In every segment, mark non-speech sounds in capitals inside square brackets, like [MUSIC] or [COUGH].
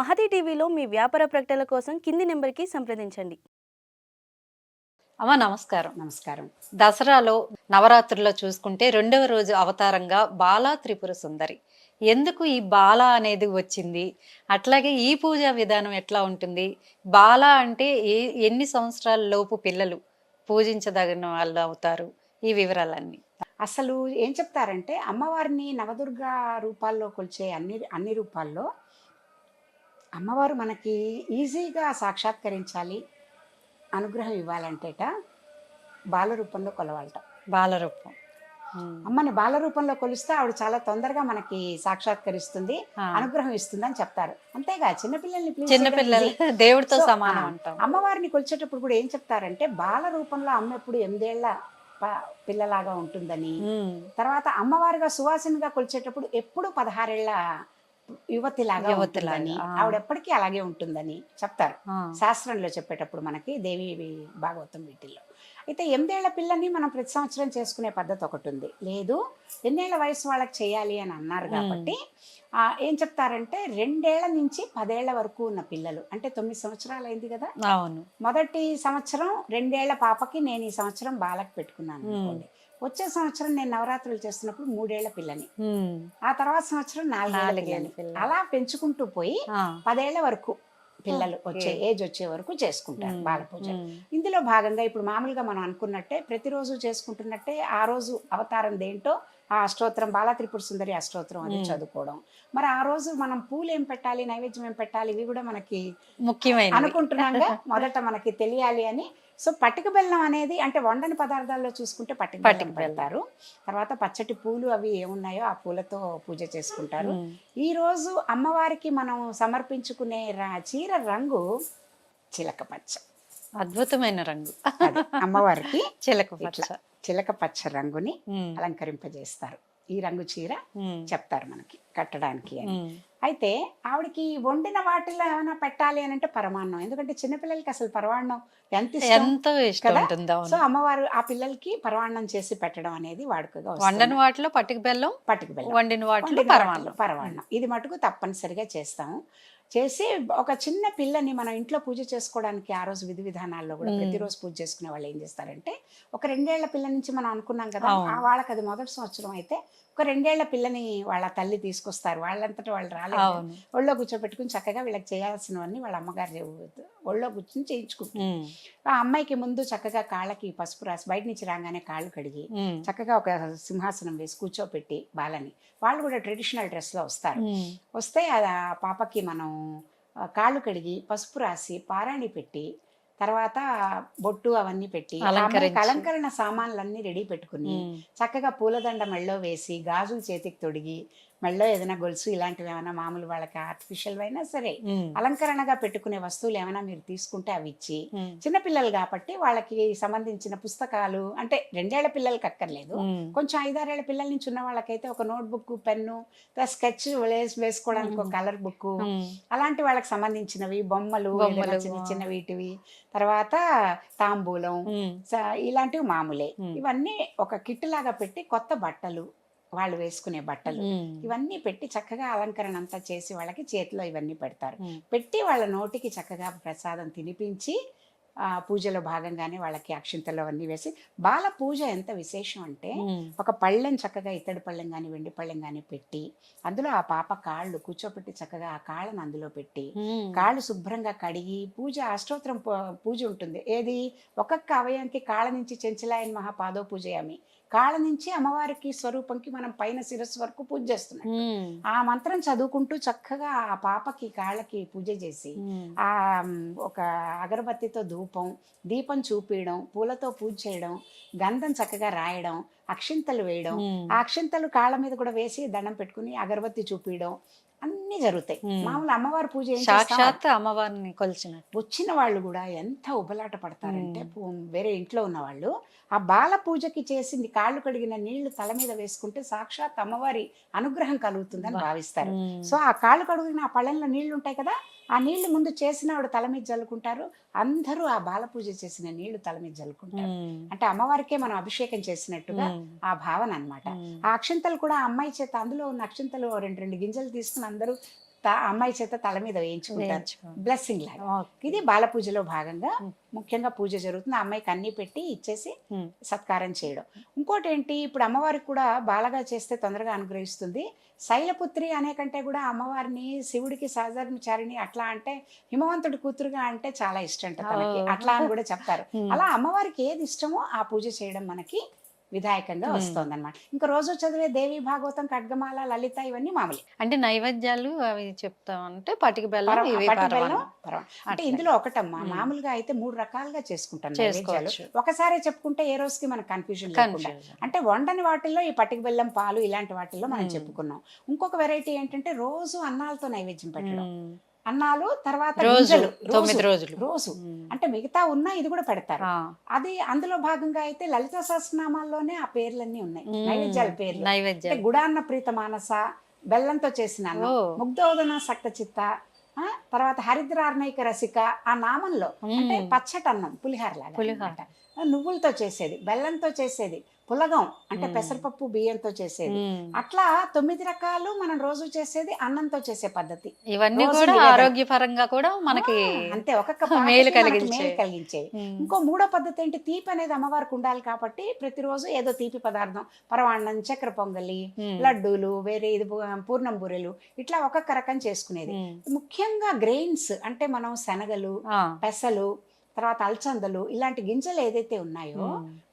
మహతి టీవీలో మీ వ్యాపార ప్రకటనల కోసం కింది నెంబర్కి సంప్రదించండి. అమ్మ నమస్కారం. నమస్కారం. దసరాలో నవరాత్రుల్లో చూసుకుంటే రెండవ రోజు అవతారంగా బాలా త్రిపుర సుందరి. ఎందుకు ఈ బాల అనేది వచ్చింది? అట్లాగే ఈ పూజా విధానం ఎట్లా ఉంటుంది? బాల అంటే ఏ ఎన్ని సంవత్సరాల లోపు పిల్లలు పూజించదగిన వాళ్ళు అవుతారు? ఈ వివరాలన్నీ. అసలు ఏం చెప్తారంటే అమ్మవారిని నవదుర్గా రూపాల్లో కొలిచే అన్ని అన్ని రూపాల్లో అమ్మవారు మనకి ఈజీగా సాక్షాత్కరించాలి అనుగ్రహం ఇవ్వాలంటేట బాల రూపంలో కొలవాలట. బాలరూపం. అమ్మని బాల రూపంలో కొలిస్తే ఆవిడ చాలా తొందరగా మనకి సాక్షాత్కరిస్తుంది అనుగ్రహం ఇస్తుంది అని చెప్తారు. అంతేగా చిన్నపిల్లల్ని చిన్నపిల్లలు. దేవుడితో సమానం అంటాం. అమ్మవారిని కొలిచేటప్పుడు కూడా ఏం చెప్తారంటే బాల రూపంలో అమ్మ ఎప్పుడు ఎనిమిదేళ్ళ పిల్లలాగా ఉంటుందని. తర్వాత అమ్మవారిగా సువాసినిగా కొలిచేటప్పుడు ఎప్పుడు పదహారేళ్ళ యువతిలాగా ఆ. ఆవిడ ఎప్పటికీ అలాగే ఉంటుందని చెప్తారు. శాస్త్రంలో చెప్పేటప్పుడు మనకి దేవి భాగవతం వీటిల్లో అయితే ఎనిమిదేళ్ళ పిల్లని మనం ప్రతి సంవత్సరం చేసుకునే పద్ధతి ఒకటి ఉంది లేదు ఎన్నేళ్ళ వయసు వాళ్ళకి చేయాలి అని అన్నారు. కాబట్టి ఆ, ఏం చెప్తారంటే రెండేళ్ళ నుంచి పదేళ్ళ వరకు ఉన్న పిల్లలు అంటే తొమ్మిది సంవత్సరాలు అయింది కదా అవును మొదటి సంవత్సరం రెండేళ్ళ పాపకి నేను ఈ సంవత్సరం బాలకు పెట్టుకున్నాను. అనుకోండి వచ్చే సంవత్సరం నేను నవరాత్రులు చేస్తున్నప్పుడు మూడేళ్ళ పిల్లని. ఆ తర్వాత సంవత్సరం నాలుగేళ్ళ పిల్లని పిల్ల. అలా పెంచుకుంటూ పోయి. పదేళ్ళ వరకు పిల్లలు. వచ్చే ఏజ్ వచ్చే వరకు చేసుకుంటారు. బాల పూజ. ఇందులో భాగంగా ఇప్పుడు మామూలుగా మనం అనుకున్నట్టే ప్రతిరోజు చేసుకుంటున్నట్టే ఆ రోజు అవతారం దేంటో ఆ అష్టోత్తరం బాలా త్రిపుర సుందరి అష్టోత్తరం మ్మ్. చదువుకోవడం. మరి ఆ రోజు మనం పూలు ఏం పెట్టాలి నైవేద్యం ఏం పెట్టాలి ఇవి కూడా మనకి ముఖ్యమైనది అనుకుంటున్నాగా. [LAUGHS] మొదట మనకి తెలియాలి అని. సో పటిక బెల్లం అనేది అంటే వండని పదార్థాల్లో చూసుకుంటే బెల్లం బెల్లం. పెడతారు. తర్వాత పచ్చటి పూలు అవి ఏమున్నాయో ఆ పూలతో పూజ చేసుకుంటారు. ఈ రోజు అమ్మవారికి మనం సమర్పించుకునే చీర రంగు చిలక పచ్చ. అద్భుతమైన రంగు. అమ్మవారికి [LAUGHS] చిలక పచ్చ. చిలక పచ్చ రంగుని. అలంకరింపజేస్తారు. ఈ రంగు చీర. చెప్తారు మనకి కట్టడానికి అని. అయితే ఆవిడకి వండిన వాటిలో ఏమైనా పెట్టాలి అని అంటే పరమాన్నం. ఎందుకంటే చిన్నపిల్లలకి అసలు పరమాన్నం ఎంత ఇష్టం ఎంతో ఇష్టం సో అమ్మవారు ఆ పిల్లలకి పరమాన్నం చేసి పెట్టడం అనేది వాడుకగా వండని వాటిలో పట్టిక బెల్లం పట్టుకు బెల్లం. వండిన వాటిలో పరమాన్నం. పరమాన్నం. ఇది మటుకు తప్పనిసరిగా చేస్తాము. చేసి ఒక చిన్న పిల్లని మనం ఇంట్లో పూజ చేసుకోవడానికి ఆ రోజు విధి విధానాల్లో కూడా. ప్రతిరోజు పూజ చేసుకునే వాళ్ళు ఏం చేస్తారంటే ఒక రెండేళ్ళ పిల్ల నుంచి మనం అనుకున్నాం కదా వాళ్ళకి అది మొదటి సంవత్సరం అయితే ఒక రెండేళ్ళ పిల్లని వాళ్ళ తల్లి తీసుకొస్తారు వాళ్ళంతటా వాళ్ళు రాలేదు ఒళ్ళో కూర్చోబెట్టుకుని చక్కగా వీళ్ళకి చేయాల్సినవన్నీ వాళ్ళ అమ్మగారు ఒళ్ళో కూర్చుని చేయించుకుంటారు. ఆ అమ్మాయికి ముందు చక్కగా కాళ్ళకి పసుపు రాసి బయట నుంచి రాగానే కాళ్ళు కడిగి. చక్కగా ఒక సింహాసనం వేసి కూర్చోపెట్టి బాలని వాళ్ళు కూడా ట్రెడిషనల్ డ్రెస్లో వస్తారు. వస్తే అది ఆ పాపకి మనం కాళ్ళు కడిగి పసుపు రాసి పారాణి పెట్టి తర్వాత బొట్టు అవన్నీ పెట్టి. అలంకరణ సామాన్లన్నీ రెడీ పెట్టుకుని. చక్కగా పూలదండ మెళ్ళో వేసి గాజులు చేతికి తొడిగి మెళ్ళో ఏదైనా గొలుసు ఇలాంటివి ఏమైనా మామూలు వాళ్ళకి ఆర్టిఫిషియల్ అయినా సరే. అలంకరణగా పెట్టుకునే వస్తువులు ఏమైనా మీరు తీసుకుంటే అవి ఇచ్చి. చిన్నపిల్లలు కాబట్టి వాళ్ళకి సంబంధించిన పుస్తకాలు అంటే రెండేళ్ళ పిల్లలకి అక్కర్లేదు. కొంచెం ఐదారేళ్ళ పిల్లల నుంచి ఉన్న వాళ్ళకైతే ఒక నోట్ బుక్ పెన్ను స్కెచ్ వేసుకోవడానికి ఒక. Colour book. అలాంటి వాళ్ళకి సంబంధించినవి బొమ్మలు చిన్న. చిన్న వీటివి తర్వాత తాంబూలం ఇలాంటివి మామూలే మ్మ్. ఇవన్నీ ఒక కిట్ లాగా పెట్టి కొత్త బట్టలు వాళ్ళు వేసుకునే బట్టలు. ఇవన్నీ పెట్టి చక్కగా అలంకరణ అంతా చేసి వాళ్ళకి చేతిలో ఇవన్నీ పెడతారు. పెట్టి వాళ్ళ నోటికి చక్కగా ప్రసాదం తినిపించి పూజలో భాగంగానే వాళ్ళకి అక్షింతలు అవన్నీ వేసి బాల పూజ ఎంత విశేషం అంటే. ఒక పళ్ళెం చక్కగా ఇత్తడి పళ్ళెం కానీ వెండి పళ్ళెం కానీ పెట్టి అందులో ఆ పాప కాళ్ళు కూర్చోపెట్టి చక్కగా ఆ కాళ్ళను అందులో పెట్టి. కాళ్ళు శుభ్రంగా కడిగి పూజ అష్టోత్తరం పూజ ఉంటుంది ఏది ఒక్కొక్క అవయంకి కాళ్ళ నుంచి చెంచలాయన్ మహాపాదో పూజయామి కాళ్ళ నుంచి అమ్మవారికి స్వరూపంకి మనం పైన శిరస్సు వరకు పూజ చేస్తున్నాం. ఆ మంత్రం చదువుకుంటూ చక్కగా ఆ పాపకి కాళ్ళకి పూజ చేసి. ఆ ఒక అగరబత్తితో ధూపం దీపం చూపించడం పూలతో పూజ చేయడం గంధం చక్కగా రాయడం అక్షింతలు వేయడం. ఆ అక్షింతలు కాళ్ళ మీద కూడా వేసి దండం పెట్టుకుని అగరబత్తి చూపించడం అన్నీ జరుగుతాయి మ్మ్. మామూలు అమ్మవారి పూజ? సాక్షాత్ అమ్మవారిని కొలిచినట్టు వచ్చిన వాళ్ళు కూడా ఎంత ఉబలాట పడతారంటే వేరే ఇంట్లో ఉన్న వాళ్ళు ఆ బాల పూజకి చేసింది కాళ్ళు కడిగిన నీళ్ళు తల మీద వేసుకుంటే సాక్షాత్ అమ్మవారి అనుగ్రహం కలుగుతుందని. భావిస్తారు. సో ఆ కాళ్ళు కడుగున ఆ పళ్ళెంలో నీళ్ళు ఉంటాయి కదా ఆ నీళ్ళు ముందు చేసిన ఆవిడ తల మీద జల్లుకుంటారు అందరూ ఆ బాల పూజ చేసిన నీళ్ళు తల మీద జల్లుకుంటారు. అంటే అమ్మవారికే మనం అభిషేకం చేసినట్టుగా. ఆ భావన అన్నమాట ఉమ్. ఆ అక్షింతలు కూడా అమ్మాయి చేత అందులో ఉన్న అక్షింతలు రెండు రెండు గింజలు తీసుకుని అందరూ అమ్మాయి చేత తల మీద వేయించుకుంటారు వేయించుకో. బ్లెస్సింగ్ లాగా. ఇది బాల పూజలో భాగంగా. ముఖ్యంగా పూజ జరుగుతుంది ఆ అమ్మాయికి అన్ని పెట్టి ఇచ్చేసి. సత్కారం చేయడం ఇంకోటి ఏంటి ఇప్పుడు అమ్మవారికి కూడా బాలగా చేస్తే తొందరగా అనుగ్రహిస్తుంది శైలపుత్రి అనే కంటే కూడా అమ్మవారిని శివుడికి సహధర్మచారిణి అట్లా అంటే హిమవంతుడి కూతురుగా అంటే చాలా ఇష్టం తనకి. అట్లా అని కూడా చెప్తారు. అలా అమ్మవారికి ఏది ఇష్టమో ఆ పూజ చేయడం మనకి విధాయకంగా. వస్తుంది అనమాట ఇంకా రోజు చదివే దేవి భాగవతం ఖడ్గమాల లలిత ఇవన్నీ మామూలు అంటే నైవేద్యాలు అవి చెప్తాం అంటే పటిక బెల్లం. అంటే. ఇందులో ఒకటమ్మా. మామూలుగా అయితే మూడు రకాలుగా చేసుకుంటాం నైవేద్యాలు ఒకసారే చెప్పుకుంటే ఏ రోజుకి మనకు కన్ఫ్యూజన్ లేకుండా అంటే వండని వాటిల్లో ఈ పటిక బెల్లం పాలు ఇలాంటి వాటిల్లో మనం. చెప్పుకున్నాం ఇంకొక వెరైటీ ఏంటంటే రోజు అన్నాలతో నైవేద్యం పెట్టడం. అన్నాలు తర్వాత గింజలు, తొమ్మిది రోజులు రోజు. అంటే మిగతా ఉన్నా ఇది కూడా పెడతారు. అది అందులో భాగంగా అయితే లలిత సహస్రనామాల్లోనే ఆ పేర్లన్నీ ఉన్నాయి. నైవేద్యాల పేర్లు గుడాన్న ప్రీత మానస బెల్లంతో చేసిన. ముగ్ధోదన సక్త చిత్త ఆ, తర్వాత హరిద్రార్ణైక రసిక ఆ నామంలో అంటే ఉమ్. పచ్చటి అన్నం పులిహార లాగా పులిహోర. నువ్వులతో చేసేది బెల్లంతో చేసేది పులగం అంటే. పెసరపప్పు బియ్యంతో చేసేది. అట్లా తొమ్మిది రకాలు మనం రోజు చేసేది అన్నంతో చేసే పద్ధతి ఇవన్నీ కూడా. ఆరోగ్యపరంగా కూడా మనకి అంతే ఒక్కొక్క మేలు కలిగించేవి. ఇంకో మూడో పద్ధతి ఏంటి తీపి అనేది అమ్మవారికి ఉండాలి కాబట్టి ప్రతిరోజు ఏదో తీపి పదార్థం పరవాన్నం చక్కెర పొంగలి. లడ్డూలు వేరే ఇది పూర్ణం బూరెలు ఇట్లా ఒక్కొక్క రకం చేసుకునేది. ముఖ్యంగా గ్రెయిన్స్ అంటే మనం శనగలు. పెసలు తర్వాత అలచందలు ఇలాంటి గింజలు ఏదైతే ఉన్నాయో.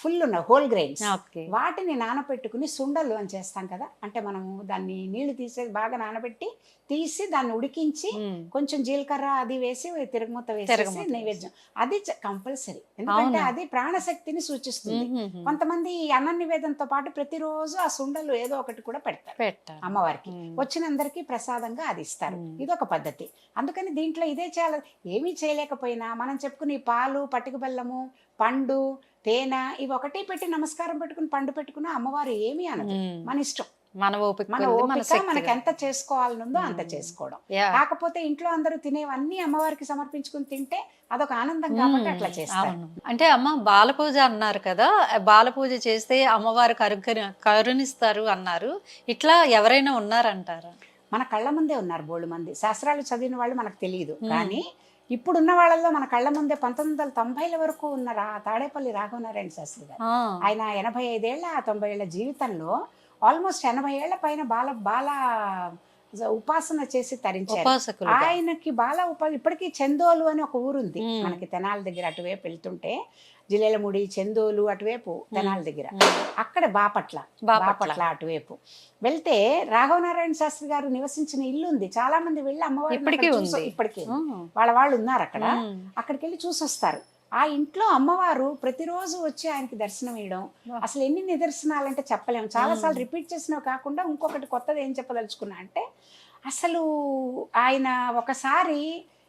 ఫుల్ ఉన్నాయి హోల్ గ్రెయిన్స్ వాటిని నానబెట్టుకుని సుండలు అని చేస్తాం కదా అంటే మనము దాన్ని నీళ్ళు తీసేసి బాగా నానబెట్టి తీసి దాన్ని ఉడికించి. కొంచెం జీలకర్ర అది వేసి తిరగమూత తిరగమూత నైవేద్యం అది కంపల్సరీ ఎందుకంటే? అది ప్రాణశక్తిని సూచిస్తుంది. కొంతమంది ఈ అన్న నివేదనతో పాటు ప్రతిరోజు ఆ సుండలు ఏదో ఒకటి కూడా పెడతారు అమ్మవారికి. వచ్చినందరికీ ప్రసాదంగా అది ఇస్తారు మ్మ్. ఇదొక పద్ధతి అందుకని దీంట్లో ఇదే చేయాలి ఏమీ చేయలేకపోయినా మనం చెప్పుకుని పాలు పటిక బెల్లము పండు తేనె ఇవి ఒకటి పెట్టి నమస్కారం పెట్టుకుని పండు పెట్టుకున్న అమ్మవారు ఏమీ అనదు. మన ఇష్టం మన ఓపిక మన ఓపిక మనకి. ఎంత చేసుకోవాలనుందో అంత. చేసుకోవడం. కాకపోతే ఇంట్లో అందరూ తినేవన్నీ అమ్మవారికి సమర్పించుకుని తింటే అదొక ఆనందం కాబట్టి అట్లా అవును. అంటే అమ్మ బాల పూజ అన్నారు కదా బాల పూజ చేస్తే అమ్మవారు కరు కరుణిస్తారు అన్నారు ఇట్లా ఎవరైనా ఉన్నారంటారా మన కళ్ళ ముందే ఉన్నారు బోళ్ళు మంది శాస్త్రాలు చదివిన వాళ్ళు మనకు తెలియదు. కానీ ఇప్పుడున్న వాళ్ళల్లో మన కళ్ళ ముందే పంతొమ్మిది వందల తొంభైల వరకు ఉన్న రా తాడేపల్లి రాఘవనారాయణ శాస్త్రి గారు. ఆయన ఎనభై ఐదేళ్ళ తొంభై ఏళ్ళ జీవితంలో ఆల్మోస్ట్ ఎనభై ఏళ్ళ పైన బాల బాల ఉపాసన చేసి తరించారు ఆయనకి బాల ఉప ఇప్పటికీ చందోలు అని ఒక ఊరుంది. మనకి తెనాల దగ్గర అటువైపు వెళ్తుంటే జిల్లెలముడి చందోలు అటువైపు తెనాల దగ్గర అక్కడ బాపట్ల బాపట్ల. అటువైపు వెళ్తే రాఘవనారాయణ శాస్త్రి గారు నివసించిన ఇల్లు ఉంది చాలా మంది వెళ్ళి అమ్మవారిని ఇప్పటికీ. ఇప్పటికీ. వాళ్ళ వాళ్ళు ఉన్నారు అక్కడ. అక్కడికి వెళ్ళి చూసొస్తారు ఆ ఇంట్లో అమ్మవారు ప్రతిరోజు వచ్చి ఆయనకి దర్శనం ఇవ్వడం. అసలు ఎన్ని నిదర్శనాలంటే చెప్పలేము చాలా సార్లు మ్మ్. రిపీట్ చేసినవి కాకుండా ఇంకొకటి కొత్తది ఏం చెప్పదలుచుకున్నా అంటే అసలు ఆయన ఒకసారి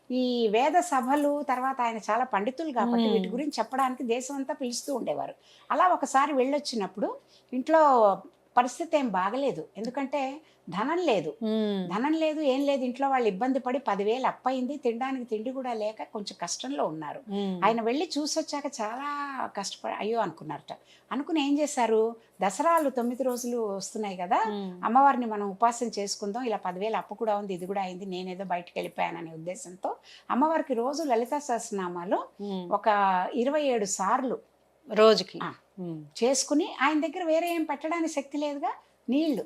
ఈ వేద సభలు తర్వాత ఆయన చాలా పండితులు కాబట్టి. వీటి గురించి చెప్పడానికి దేశం అంతా పిలుస్తూ ఉండేవారు అలా ఒకసారి వెళ్ళొచ్చినప్పుడు ఇంట్లో పరిస్థితి ఏం బాగలేదు ఎందుకంటే ధనం లేదు. ధనం లేదు ఏం లేదు ఇంట్లో వాళ్ళు ఇబ్బంది పడి పదివేలు అప్పయింది తినడానికి తిండి కూడా లేక కొంచెం కష్టంలో ఉన్నారు. ఆయన వెళ్ళి చూసొచ్చాక చాలా కష్టపడి అయ్యో అనుకున్నారట అనుకుని ఏం చేశారు దసరాలు తొమ్మిది రోజులు వస్తున్నాయి కదా. అమ్మవారిని మనం ఉపాసన చేసుకుందాం ఇలా పదివేలు అప్పు కూడా ఉంది ఇది కూడా అయింది నేనేదో బయటకు వెళ్ళిపోయాననే ఉద్దేశంతో అమ్మవారికి రోజు లలితా సహస్రనామాలు. ఒక ఇరవై ఏడు సార్లు రోజుకి. చేసుకుని ఆయన దగ్గర వేరే ఏం పెట్టడానికి శక్తి లేదుగా నీళ్ళు.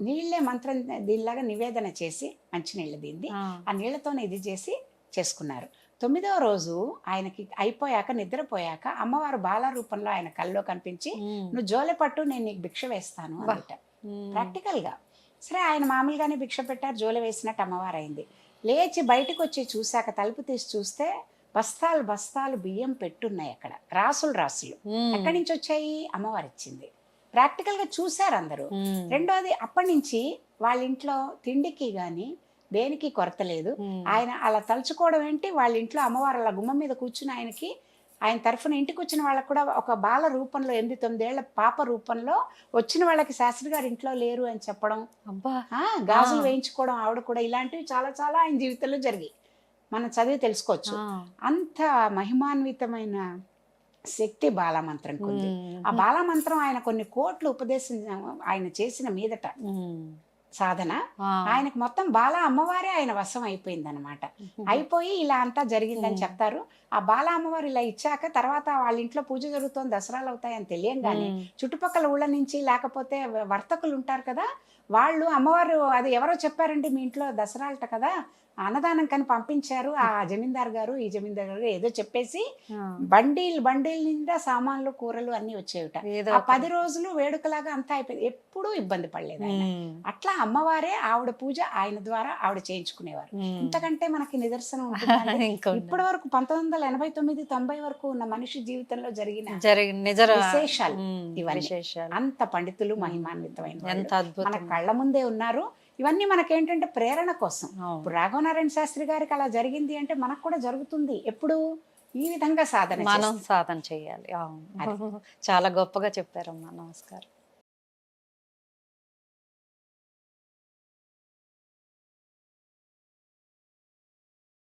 నీళ్ళే మంత్రం దీనిలాగా నివేదన చేసి మంచినీళ్ళు దీన్ని ఆ. ఆ నీళ్ళతోనే ఇది చేసి చేసుకున్నారు. తొమ్మిదవ రోజు ఆయనకి అయిపోయాక నిద్రపోయాక అమ్మవారు బాల రూపంలో ఆయన కల్లో కనిపించి. నువ్వు జోలె పట్టు నేను నీకు భిక్ష వేస్తాను ఉమ్. ప్రాక్టికల్గా. సరే ఆయన మామూలుగానే భిక్ష పెట్టారు జోలె వేసినట్టు అమ్మవారు అయింది లేచి బయటకు వచ్చి చూశాక తలుపు తీసి చూస్తే బస్తాలు బస్తాలు బియ్యం పెట్టున్నాయి అక్కడ. రాసులు రాసులు. ఎక్కడి నుంచి వచ్చాయి? అమ్మవారు ఇచ్చింది ప్రాక్టికల్గా చూశారు అందరూ ఉమ్. రెండోది అప్పటి నుంచి వాళ్ళ ఇంట్లో తిండికి కానీ దేనికి కొరత లేదు. ఆయన అలా తలుచుకోవడం ఏంటి వాళ్ళ ఇంట్లో అమ్మవారు అలా గుమ్మం మీద కూర్చుని ఆయనకి ఆయన తరఫున ఇంటికి వచ్చిన వాళ్ళకు కూడా ఒక బాల రూపంలో ఎనిమిది తొమ్మిదేళ్ళ పాప రూపంలో వచ్చిన వాళ్ళకి శాస్త్రి గారు ఇంట్లో లేరు అని చెప్పడం అబ్బా గాజులు. వేయించుకోవడం ఆవిడ కూడా ఇలాంటివి చాలా చాలా ఆయన జీవితంలో జరిగాయి మనం చదివి తెలుసుకోవచ్చు. అంత మహిమాన్వితమైన శక్తి బాలమంత్రంకి ఉంది ఉమ్. ఆ బాలమంత్రం ఆయన కొన్ని కోట్లు ఉపదేశం ఆయన చేసిన మీదట. సాధన. ఆయనకు మొత్తం బాల అమ్మవారే ఆయన వశం అయిపోయింది అనమాట అయిపోయి ఇలా అంతా జరిగిందని. చెప్తారు ఆ బాల అమ్మవారు ఇలా ఇచ్చాక తర్వాత వాళ్ళ ఇంట్లో పూజ జరుగుతోంది దసరాలు అవుతాయని తెలియంగానే. చుట్టుపక్కల ఊళ్ళ నుంచి లేకపోతే వర్తకులు ఉంటారు కదా వాళ్ళు అమ్మవారు అది ఎవరో చెప్పారండి మీ ఇంట్లో దసరాలట కదా అన్నదానం కని పంపించారు. ఆ జమీందార్ గారు ఈ జమీందార్ గారు ఏదో చెప్పేసి. బండీల్ బండీల్ నిండా సామాన్లు కూరలు అన్ని వచ్చేవిట. ఆ పది రోజులు వేడుకలాగా అంతా అయిపోయింది. ఎప్పుడూ ఇబ్బంది పడలేదు. అట్లా అమ్మవారే ఆవిడ పూజ ఆయన ద్వారా ఆవిడ చేయించుకునేవారు. ఇంతకంటే మనకి నిదర్శనం ఉంటుంది. [LAUGHS] ఇప్పటి వరకు పంతొమ్మిది వందల ఎనభై తొమ్మిది తొంభై వరకు ఉన్న మనిషి జీవితంలో జరిగిన జరిగి నిజర విశేషాలు ఇవన్నీ. అంత పండితులు మహిమాన్వితమైన మన కళ్ళ ముందే ఉన్నారు. ఇవన్నీ మనకేంటంటే ప్రేరణ కోసం. ఇప్పుడు రాఘవనారాయణ శాస్త్రి గారికి అలా జరిగింది అంటే మనకు కూడా జరుగుతుంది. ఎప్పుడు? ఈ విధంగా సాధన మనం. సాధన చేయాలి. చాలా గొప్పగా చెప్పారమ్మా. నమస్కారం.